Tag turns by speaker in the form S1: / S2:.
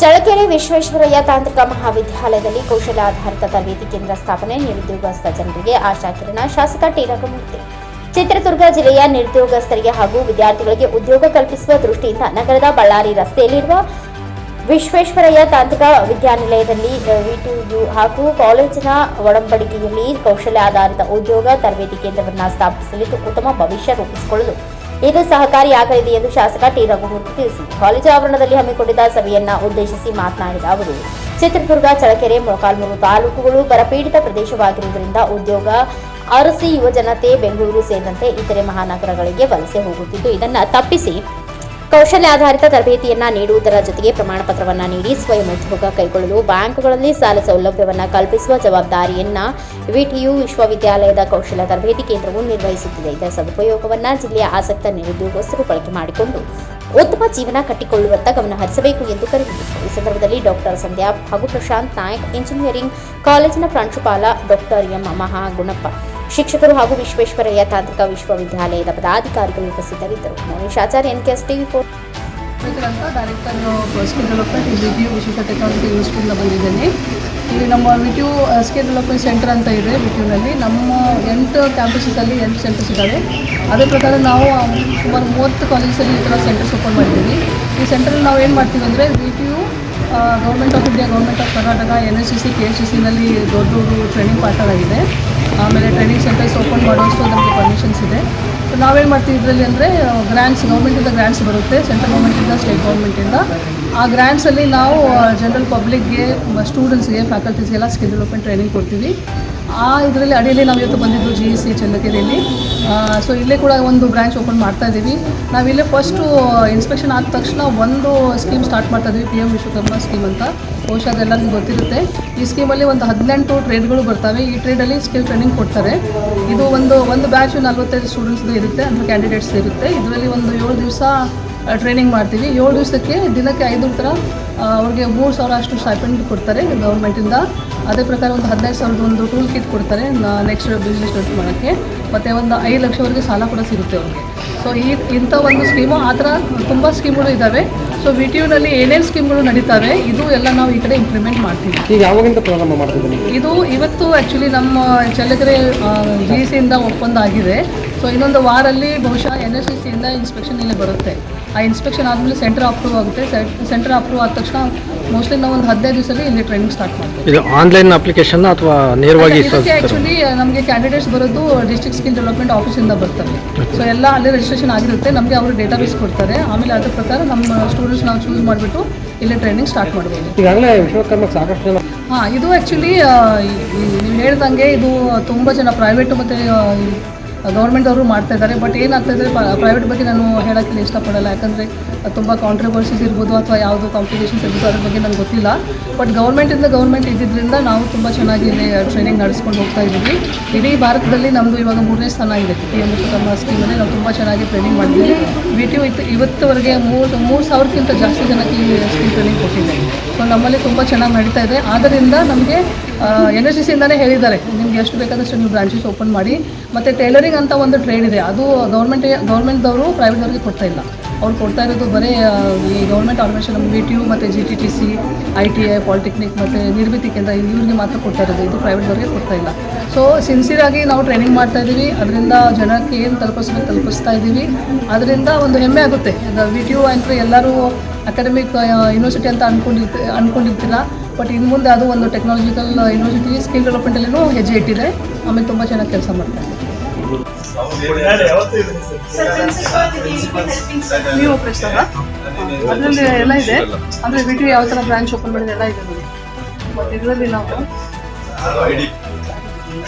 S1: ಚಳ್ಳಕೆರೆ ವಿಶ್ವೇಶ್ವರಯ್ಯ ತಾಂತ್ರಿಕ ಮಹಾವಿದ್ಯಾಲಯದಲ್ಲಿ ಕೌಶಲ್ಯಾಧಾರಿತ ತರಬೇತಿ ಕೇಂದ್ರ ಸ್ಥಾಪನೆ ನಿರುದ್ಯೋಗಸ್ಥ ಜನರಿಗೆ ಆಶಾಕಿರಣ ಶಾಸಕ ಟಿ ರಘುಮೂರ್ತಿ ಚಿತ್ರದುರ್ಗ ಜಿಲ್ಲೆಯ ನಿರುದ್ಯೋಗಸ್ಥರಿಗೆ ಹಾಗೂ ವಿದ್ಯಾರ್ಥಿಗಳಿಗೆ ಉದ್ಯೋಗ ಕಲ್ಪಿಸುವ ದೃಷ್ಟಿಯಿಂದ ನಗರದ ಬಳ್ಳಾರಿ ರಸ್ತೆಯಲ್ಲಿರುವ ವಿಶ್ವೇಶ್ವರಯ್ಯ ತಾಂತ್ರಿಕ ವಿದ್ಯಾನಿಲಯದಲ್ಲಿ ವಿಟಿಯು ಹಾಗೂ ಕಾಲೇಜಿನ ಒಡಂಬಡಿಕೆಯಲ್ಲಿ ಕೌಶಲ್ಯ ಆಧಾರಿತ ಉದ್ಯೋಗ ತರಬೇತಿ ಕೇಂದ್ರವನ್ನು ಸ್ಥಾಪಿಸಲಿದ್ದು ಉತ್ತಮ ಭವಿಷ್ಯ ರೂಪಿಸಿಕೊಳ್ಳಲು ಇದು ಸಹಕಾರಿಯಾಗಲಿದೆ ಎಂದು ಶಾಸಕ ಟಿ ರಘುಮೂರ್ತಿ ತಿಳಿಸಿದರು. ಕಾಲೇಜು ಆವರಣದಲ್ಲಿ ಹಮ್ಮಿಕೊಂಡಿದ್ದ ಸಭೆಯನ್ನ ಉದ್ದೇಶಿಸಿ ಮಾತನಾಡಿದ ಅವರು, ಚಿತ್ರದುರ್ಗ ಚಳಕೆರೆ ಮೊಳಕಾಲ್ಮೂರು ತಾಲೂಕುಗಳು ಬರಪೀಡಿತ ಪ್ರದೇಶವಾಗಿರುವುದರಿಂದ ಉದ್ಯೋಗ, ಅರಸಿ ಯುವಜನತೆ, ಬೆಂಗಳೂರು ಸೇರಿದಂತೆ ಇತರೆ ಮಹಾನಗರಗಳಿಗೆ ವಲಸೆ ಹೋಗುತ್ತಿದ್ದು, ಇದನ್ನು ತಪ್ಪಿಸಿ ಕೌಶಲ್ಯಾಧಾರಿತ ತರಬೇತಿಯನ್ನ ನೀಡುವುದರ ಜೊತೆಗೆ ಪ್ರಮಾಣ ಪತ್ರವನ್ನ ನೀಡಿ ಸ್ವಯಂ ಉದ್ಯೋಗ ಕೈಗೊಳ್ಳಲು ಬ್ಯಾಂಕ್ಗಳಲ್ಲಿ ಸಾಲ ಸೌಲಭ್ಯವನ್ನ ಕಲ್ಪಿಸುವ ಜವಾಬ್ದಾರಿಯನ್ನ ವಿಟಿಯು ವಿಶ್ವವಿದ್ಯಾಲಯದ ಕೌಶಲ್ಯ ತರಬೇತಿ ಕೇಂದ್ರವು ನಿರ್ವಹಿಸುತ್ತಿದೆ. ಇದರ ಸದುಪಯೋಗವನ್ನ ಜಿಲ್ಲೆಯ ಆಸಕ್ತ ನಿರುದ್ಯೋಗಸ್ಥರು ಬಳಕೆ ಮಾಡಿಕೊಂಡು ಉತ್ತಮ ಜೀವನ ಕಟ್ಟಿಕೊಳ್ಳುವತ್ತ ಗಮನ ಹರಿಸಬೇಕು ಎಂದು ಕರೆ ಈ ಸಂದರ್ಭದಲ್ಲಿ ಡಾಕ್ಟರ್ ಸಂಧ್ಯಾ ಹಾಗೂ ಪ್ರಶಾಂತ್ ನಾಯಕ್, ಇಂಜಿನಿಯರಿಂಗ್ ಕಾಲೇಜಿನ ಪ್ರಾಂಶುಪಾಲ ಡಾಕ್ಟರ್ ಎಂ ಮಹಾಗುಣಪ್ಪ ಶಿಕ್ಷಕರು ಹಾಗೂ ವಿಶ್ವೇಶ್ವರಯ್ಯ ತಾಂತ್ರಿಕ ವಿಶ್ವವಿದ್ಯಾಲಯದ ಪದಾಧಿಕಾರಿಗಳು ಉಪಸ್ಥಿತರಿದ್ದರು. Manish Acharya, NKS TV four.
S2: ಅಂತ ಡೈರೆಕ್ಟರ್ ಸ್ಕಿಲ್ ಡೆವಲಪ್ಮೆಂಟ್ ಇಲ್ಲಿ ವಿಟ್ಯೂ ವಿಶ್ವ ಟೆಕ್ನಾಲಜಿ ಇನ್ಸ್ಟಿಟ್ಯೂಟ್ನ ಬಂದಿದ್ದೀನಿ. ಇಲ್ಲಿ ನಮ್ಮ ವಿಟ್ಯೂ ಸ್ಕಿಲ್ ಡೆವಲಪ್ಮೆಂಟ್ ಸೆಂಟರ್ ಅಂತ ಇದೆ ವಿಟ್ಯೂನಲ್ಲಿ ನಮ್ಮ ಎಂಟು ಕ್ಯಾಂಪಸಸಲ್ಲಿ ಎಂಟು ಸೆಂಟರ್ಸ್ ಇದ್ದಾವೆ. ಅದೇ ಪ್ರಕಾರ ನಾವು ಸುಮಾರು ಮೂವತ್ತು ಕಾಲೇಜಲ್ಲಿ ಈ ಥರ ಸೆಂಟರ್ಸ್ ಓಪನ್ ಮಾಡಿದ್ದೀವಿ. ಈ ಸೆಂಟ್ರಲ್ಲಿ ನಾವು ಏನು ಮಾಡ್ತೀವಿ ಅಂದರೆ VTU government of India government of Karnataka N S C C K S C ಸಿನಲ್ಲಿ ದೊಡ್ಡ ದೊಡ್ಡ ಟ್ರೈನಿಂಗ್ ಪಾರ್ಟ್ನರ್ ಆಗಿದೆ ಆಮೇಲೆ ಟ್ರೈನಿಂಗ್ ಸೆಂಟರ್ಸ್ ಓಪನ್ ಮಾಡೋಷ್ಟು ನಮಗೆ ಪರ್ಮಿಷನ್ಸ್ ಇದೆ. ಸೊ ನಾವೇನು ಮಾಡ್ತೀವಿ ಇದರಲ್ಲಿ ಅಂದರೆ ಗ್ರ್ಯಾಂಟ್ಸ್ ಗೌರ್ಮೆಂಟಿಂದ ಗ್ರ್ಯಾಂಟ್ಸ್ ಬರುತ್ತೆ ಸೆಂಟ್ರಲ್ ಗೌರ್ಮೆಂಟಿಂದ ಸ್ಟೇಟ್ ಗೌರ್ಮೆಂಟಿಂದ ಆ ಗ್ರ್ಯಾಂಟ್ಸಲ್ಲಿ ನಾವು ಜನರಲ್ ಪಬ್ಲಿಕ್ಗೆ ಸ್ಟೂಡೆಂಟ್ಸ್ಗೆ ಫ್ಯಾಕಲ್ಟೀಸ್ಗೆಲ್ಲ ಸ್ಕಿಲ್ ಡೆವಲಪ್ಮೆಂಟ್ ಟ್ರೈನಿಂಗ್ ಕೊಡ್ತೀವಿ. ಆ ಇದರಲ್ಲಿ ಅಡಿಯಲ್ಲಿ ನಾವು ಇವತ್ತು ಬಂದಿದ್ದು ಜಿ ಸಿ ಚಳ್ಳಕೆರೆಯಲ್ಲಿ ಸೊ ಇಲ್ಲೇ ಕೂಡ ಒಂದು ಬ್ರಾಂಚ್ ಓಪನ್ ಮಾಡ್ತಾ ಇದ್ದೀವಿ. ನಾವಿಲ್ಲೇ ಫಸ್ಟು ಇನ್ಸ್ಪೆಕ್ಷನ್ ಆದ ತಕ್ಷಣ ಒಂದು ಸ್ಕೀಮ್ ಸ್ಟಾರ್ಟ್ ಮಾಡ್ತಾ ಇದ್ದೀವಿ ಪಿ ಎಂ ವಿಶ್ವಕರ್ಮ ಸ್ಕೀಮ್ ಅಂತ. ಬಹುಶಃ ಅದೆಲ್ಲರಿಗೂ ಗೊತ್ತಿರುತ್ತೆ. ಈ ಸ್ಕೀಮಲ್ಲಿ ಒಂದು ಹದಿನೆಂಟು ಟ್ರೇಡ್ಗಳು ಬರ್ತವೆ. ಈ ಟ್ರೇಡಲ್ಲಿ ಸ್ಕಿಲ್ ಟ್ರೈನಿಂಗ್ ಕೊಡ್ತಾರೆ. ಇದು ಒಂದು ಒಂದು ಬ್ಯಾಚು ನಲ್ವತ್ತೈದು ಸ್ಟೂಡೆಂಟ್ಸ್ದು ಇರುತ್ತೆ, ಅಂದರೆ ಕ್ಯಾಂಡಿಡೇಟ್ಸ್ ಇರುತ್ತೆ. ಇದರಲ್ಲಿ ಒಂದು ಏಳು ದಿವಸ ಟ್ರೈನಿಂಗ್ ಮಾಡ್ತೀವಿ. ಏಳು ದಿವಸಕ್ಕೆ ದಿನಕ್ಕೆ ಐದು ಥರ ಅವ್ರಿಗೆ ಮೂರು ಸಾವಿರ ಅಷ್ಟು ಸ್ಟೈಪೆಂಡ್ ಕೊಡ್ತಾರೆ ಗೌರ್ಮೆಂಟಿಂದ ಅದೇ ಪ್ರಕಾರ ಒಂದು ಹದಿನೈದು ಸಾವಿರದ ಒಂದು ಟೂಲ್ ಕಿಟ್ ಕೊಡ್ತಾರೆ ನೆಕ್ಸ್ಟ್ ಬಿಸ್ನೆಸ್ ಸ್ಟಾರ್ಟ್ ಮಾಡೋಕ್ಕೆ. ಮತ್ತು ಒಂದು ಐದು ಲಕ್ಷವರೆಗೆ ಸಾಲ ಕೂಡ ಸಿಗುತ್ತೆ ಅವ್ರಿಗೆ. ಸೊ ಈ ಇಂಥ ಒಂದು ಸ್ಕೀಮು ಆ ಥರ ತುಂಬ ಸ್ಕೀಮ್ಗಳು ಇದ್ದಾವೆ ಸೊ ವಿ ಟಿ ಯುನಲ್ಲಿ ಏನೇನು ಸ್ಕೀಮ್ಗಳು ನಡೀತಾವೆ ಇದು ಎಲ್ಲ ನಾವು ಈ ಕಡೆ ಇಂಪ್ಲಿಮೆಂಟ್ ಮಾಡ್ತೀವಿ.
S3: ಈಗ ಯಾವಾಗಿಂದ ಪ್ರಾರಂಭ
S2: ಇದು ಇವತ್ತು ಆ್ಯಕ್ಚುಲಿ ನಮ್ಮ ಚಳ್ಳಕೆರೆ ಜಿ ಸಿಯಿಂದ ಒಪ್ಪಂದ ಆಗಿದೆ. ಸೊ ಇನ್ನೊಂದು ವಾರಲ್ಲಿ ಬಹುಶಃ ಎನ್ ಎಸ್ ಸಿ ಸಿಯಿಂದ ಇನ್ಸ್ಪೆಕ್ಷನ್ ಇಲ್ಲಿ ಬರುತ್ತೆ. ಆ ಇನ್ಸ್ಪೆಕ್ಷನ್ ಆದಮೇಲೆ ಸೆಂಟರ್ ಅಪ್ರೂವ್ ಆಗುತ್ತೆ. ಸೆಂಟರ್ ಅಪ್ರೂವ್ ಆದ ತಕ್ಷಣ ಮೋಸ್ಟ್ಲಿ ನಾವು ಒಂದು ಹದಿನೈದು ದಿವಸದಲ್ಲಿ ಇಲ್ಲಿ ಟ್ರೈನಿಂಗ್ ಸ್ಟಾರ್ಟ್ ಮಾಡ್ತೀವಿ.
S3: ಇದು ಆನ್ಲೈನ್ ಅಪ್ಲಿಕೇಶನ್ ಅಥವಾ ನೇರವಾಗಿ
S2: ಇದಕ್ಕೆ ಆ್ಯಕ್ಚುಲಿ ನಮಗೆ ಕ್ಯಾಂಡಿಡೇಟ್ಸ್ ಬರೋದು ಡಿಸ್ಟ್ರಿಕ್ಟ್ ಸ್ಕಿಲ್ ಡೆವಲಪ್ಮೆಂಟ್ ಆಫೀಸಿಂದ ಬರ್ತವೆ ಸೊ ಎಲ್ಲ ಅಲ್ಲಿ ರಿಜಿಸ್ಟ್ರೇಷನ್ ಆಗಿರುತ್ತೆ. ನಮಗೆ ಅವರು ಡೇಟಾಬೇಸ್ ಕೊಡ್ತಾರೆ. ಆಮೇಲೆ ಅದ್ರ ಪ್ರಕಾರ ನಮ್ಮ ಸ್ಟೂಡೆಂಟ್ಸ್ ನಾವು ಚೂಸ್ ಮಾಡಿಬಿಟ್ಟು ಇಲ್ಲಿ ಟ್ರೈನಿಂಗ್ ಸ್ಟಾರ್ಟ್ ಮಾಡ್ಬೋದು.
S3: ಈಗಾಗಲೇ ವಿಶ್ವಕರ್ಮಕ್ಕೆ ಸಾಕಷ್ಟು ಜನ
S2: ಹಾಂ ಇದು ಆ್ಯಕ್ಚುಲಿ ನೀವು ಹೇಳ್ದಂಗೆ ಇದು ತುಂಬ ಜನ ಪ್ರೈವೇಟು ಮತ್ತು ಗೌರ್ಮೆಂಟವರು ಮಾಡ್ತಾ ಇದ್ದಾರೆ ಬಟ್ ಏನಾಗ್ತಾ ಇದೆ ಪ್ರೈವೇಟ್ ಬಗ್ಗೆ ನಾನು ಹೇಳೋಕ್ಕೆ ಇಷ್ಟಪಡಲ್ಲ. ಯಾಕಂದರೆ ತುಂಬ ಕಾಂಟ್ರವರ್ಸೀಸ್ ಇರ್ಬೋದು ಅಥವಾ ಯಾವುದು ಕಾಂಪಿಟೇಷನ್ಸ್ ಇರ್ಬೋದು ಅದ್ರ ಬಗ್ಗೆ ನನಗೆ ಗೊತ್ತಿಲ್ಲ. ಬಟ್ ಗೌರ್ಮೆಂಟಿಂದ ಗೌರ್ಮೆಂಟ್ ಇದ್ದಿದ್ದರಿಂದ ನಾವು ತುಂಬ ಚೆನ್ನಾಗಿ ಇಲ್ಲಿ ಟ್ರೈನಿಂಗ್ ನಡೆಸ್ಕೊಂಡು ಹೋಗ್ತಾ ಇದ್ದೀವಿ. ಇಡೀ ಭಾರತದಲ್ಲಿ ನಮ್ಮದು ಇವಾಗ ಮೂರನೇ ಸ್ಥಾನ ಇದೆ. ಪಿ ಎಂ ವಿಶ್ವಕರ್ಮ ಸ್ಕೀಮಲ್ಲಿ ನಾವು ತುಂಬ ಚೆನ್ನಾಗಿ ಟ್ರೈನಿಂಗ್ ಮಾಡಿದ್ದೀವಿ. ವಿ ಟಿ ಇತ್ತು, ಇವತ್ತುವರೆಗೆ ಮೂರು ಮೂರು ಸಾವಿರಕ್ಕಿಂತ ಜಾಸ್ತಿ ಜನಕ್ಕೆ ಈ ಸ್ಕೀಮ್ ಟ್ರೈನಿಂಗ್ ಕೊಟ್ಟಿದೆ. ಸೊ ನಮ್ಮಲ್ಲಿ ತುಂಬ ಚೆನ್ನಾಗಿ ನಡೀತಾ ಇದೆ. ಆದ್ದರಿಂದ ನಮಗೆ ಎನ್ ಎಸ್ ಸಿ ಹೇಳಿದ್ದಾರೆ, ನಿಮ್ಗೆ ಎಷ್ಟು ಬೇಕಾದಷ್ಟು ನೀವು ಬ್ರಾಂಚಸ್ ಓಪನ್ ಮಾಡಿ. ಮತ್ತು ಟೈಲರಿಂಗ್ ಅಂತ ಒಂದು ಟ್ರೇಡ್ ಇದೆ. ಅದು ಗೌರ್ಮೆಂಟ್ ಗೌರ್ಮೆಂಟ್ದವರು ಪ್ರೈವೇಟ್ದವ್ರಿಗೆ ಕೊಡ್ತಾ ಇಲ್ಲ. ಅವ್ರು ಕೊಡ್ತಾ ಇರೋದು ಬರೀ ಈ government organisation B T U ಮತ್ತು G T T C I T I polytechnic ಮತ್ತು ನಿರ್ಮಿತಿ ಕೇಂದ್ರ ಇವ್ರಿಗೆ ಮಾತ್ರ ಕೊಡ್ತಾ ಇರೋದು. ಇದು ಪ್ರೈವೇಟ್ದವ್ರಿಗೆ ಕೊಡ್ತಾ ಇಲ್ಲ. ಸೊ ಸಿನ್ಸಿಯರಾಗಿ ನಾವು ಟ್ರೈನಿಂಗ್ ಮಾಡ್ತಾ ಇದ್ದೀವಿ. ಅದರಿಂದ ಜನಕ್ಕೆ ಏನು ತಲುಪಿಸ್ಬೇಕು ತಲುಪಿಸ್ತಾ ಇದ್ದೀವಿ. ಅದರಿಂದ ಒಂದು ಹೆಮ್ಮೆ ಆಗುತ್ತೆ. ವಿ ಟಿ ಯು ಅಂದರೆ ಎಲ್ಲರೂ ಅಕಾಡೆಮಿಕ್ ಯೂನಿವರ್ಸಿಟಿ ಅಂತ ಅಂದ್ಕೊಂಡಿರ್ತ ಅಂದ್ಕೊಂಡಿರ್ತೀರ ಬಟ್ ಇನ್ನು ಮುಂದೆ ಅದು ಒಂದು ಟೆಕ್ನಾಲಜಿಕಲ್ ಯೂನಿವರ್ಸಿಟಿ ಸ್ಕಿಲ್ ಡೆವಲಪ್ಮೆಂಟಲ್ಲಿನೂ ಹೆಜ್ಜೆ ಇಟ್ಟಿದೆ. ಆಮೇಲೆ ತುಂಬ ಚೆನ್ನಾಗಿ ಕೆಲಸ ಮಾಡ್ತಾರೆ. ನೀವು ಪ್ರಶ್ನ ಅದರಲ್ಲಿ ಎಲ್ಲ ಇದೆ. ಅಂದ್ರೆ ವಿ ಟಿ ಯಾವ ತರ ಬ್ರಾಂಚ್ ಓಪನ್ ಮಾಡಿದೆ ಎಲ್ಲ ಇದೆ ನೋಡಿ ಬಟ್ ಇದರಲ್ಲಿ ನಾವು
S4: ಐಡಿ